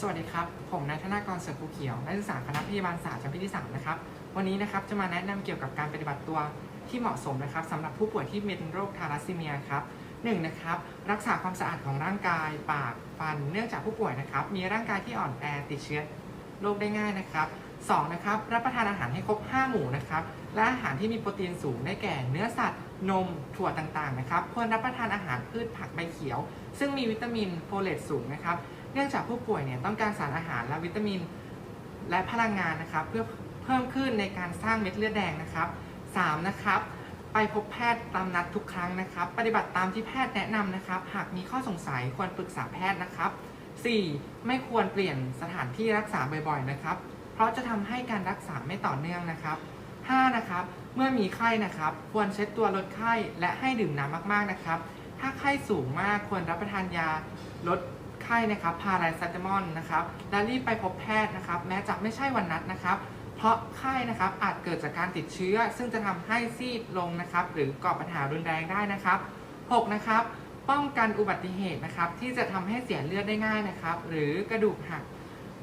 สวัสดีครับ ผมนายธนากรเสือภูเขียว นักศึกษาคณะพยาบาลศาสตร์ชั้นปีที่3นะครับ วันนี้นะครับจะมาแนะนำเกี่ยวกับการปฏิบัติตัวที่เหมาะสมนะครับสำหรับผู้ป่วยที่เป็นโรคทาลัสซีเมียครับหนึ่งนะครับรักษาความสะอาดของร่างกาย ปาก ฟัน เนื่องจากผู้ป่วยนะครับมีร่างกายที่อ่อนแอติดเชื้อโรคได้ง่ายนะครับสองนะครับรับประทานอาหารให้ครบ 5 หมู่นะครับและอาหารที่มีโปรตีนสูงได้แก่ เนื้อสัตว์ นม ถั่วต่างๆนะครับควรรับประทานอาหารพืชผักใบเขียว ซึ่งมีวิตามินโฟเลตสูงนะครับ เนื่องจากผู้ป่วยเนี่ยต้องการสารอาหารและวิตามิน และพลังงานนะครับเพื่อเพิ่มขึ้นในการสร้างเม็ดเลือดแดงนะครับ 3. นะครับไปพบแพทย์ตามนัดทุกครั้งนะครับ ปฏิบัติตามที่แพทย์แนะนำนะครับ หากมีข้อสงสัยควรปรึกษาแพทย์นะครับ 4. ไม่ควรเปลี่ยนสถานที่รักษาบ่อยๆนะครับ เพราะจะทำให้การรักษาไม่ต่อเนื่องนะครับ 5. นะครับเมื่อมีไข้นะครับ ควรเช็ดตัวลดไข้และให้ดื่มน้ำมากๆนะครับ ถ้าไข้สูงมากควรรับประทานยาลด ไข้นะครับพาราเซตามอลนะครับและรีบไปพบแพทย์นะครับ แม้จะไม่ใช่วันนัดนะครับ เพราะไข้นะครับอาจเกิดจากการติดเชื้อ ซึ่งจะทำให้ซีดลงนะครับ หรือก่อปัญหารุนแรงได้นะครับ 6. นะครับ ป้องกันอุบัติเหตุนะครับ ที่จะทำให้เสียเลือดได้ง่ายนะครับ หรือกระดูกหัก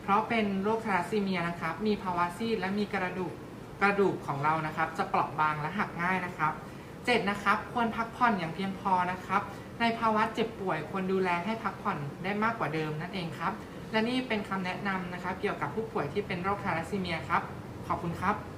เพราะเป็นโรคทาลัสซีเมียนะครับ มีภาวะซีดและมีกระดูกกระดูกของเรานะครับ จะเปราะบางและหักง่ายนะครับ 7. นะครับ ควรพักผ่อนอย่างเพียงพอนะครับ ในภาวะเจ็บป่วยควรดูแลให้พักผ่อนได้มากกว่าเดิมนั่นเองครับ และนี่เป็นคำแนะนำนะครับ เกี่ยวกับผู้ป่วยที่เป็นโรคทาลัสซีเมียครับ ขอบคุณครับ